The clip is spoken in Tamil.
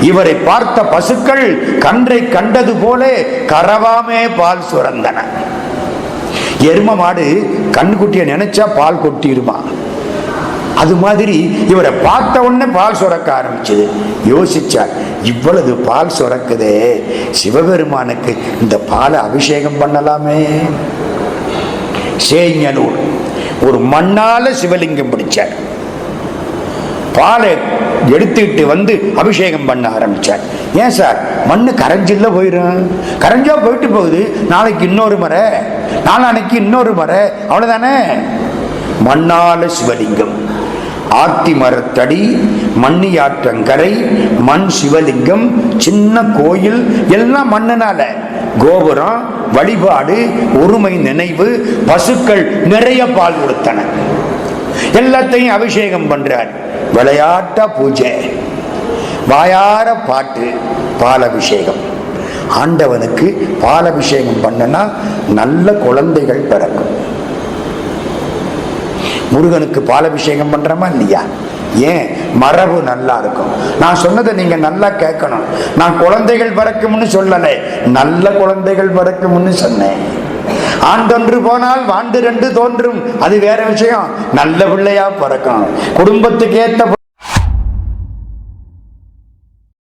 இவரை பார்த்த பசுக்கள் கன்றை கண்டது போல கரவாமே பால் சுரந்தன. எரும மாடு கண்ணுக்குட்டிய நினைச்சா பால் கொட்டிருமா அது மாதிரி இவரை பார்த்த உடனே பால் சுரக்க ஆரம்பிச்சது. யோசிச்சார் இவ்வளவு பால் சுரக்குதே சிவபெருமானுக்கு இந்த பாலை அபிஷேகம் பண்ணலாமே. சேஞ்சனூர் ஒரு மண்ணால சிவலிங்கம் பிடிச்சார். பாலை எடுத்துக்கிட்டு வந்து அபிஷேகம் பண்ண ஆரம்பிச்சார். ஏன் சார்? மண்ணு கரைஞ்சில்ல போயிடும் கரைஞ்சா போயிட்டு போகுது. நாளைக்கு இன்னொரு முறை. நாளானைக்கு இன்னொரு முறை. அவ்வளவுதானே? மண்ணால சிவலிங்கம். ஆத்தி மரத்தடி மண்ணியாற்றங்கரை மண் சிவலிங்கம் சின்ன கோயில் எல்லாம் மண்ணுனால. கோபுரம் வழிபாடு ஒருமை நினைவு பசுக்கள் நிறைய பால் கொடுத்தன. எல்லாத்தையும் அபிஷேகம் பண்றார். விளையாட்டா பூஜை வாயார பாட்டு பாலபிஷேகம். ஆண்டவனுக்கு பாலபிஷேகம் பண்ணனா நல்ல குழந்தைகள் பிறக்கும். முருகனுக்கு பாலபிஷேகம் பண்றோமா இல்லையா? ஏன்? மரபு நல்லா இருக்கும். நான் சொன்னதை நீங்க நல்லா கேட்கணும். நான் குழந்தைகள் பிறக்கும்னு சொல்லலை. நல்ல குழந்தைகள் பிறக்கும்னு சொன்னேன். ஆண்டொன்று போனால் வாண்டு ரெண்டு தோன்றும். அது வேற விஷயம். நல்ல பிள்ளையா பிறக்கணும். குடும்பத்துக்கு ஏற்ற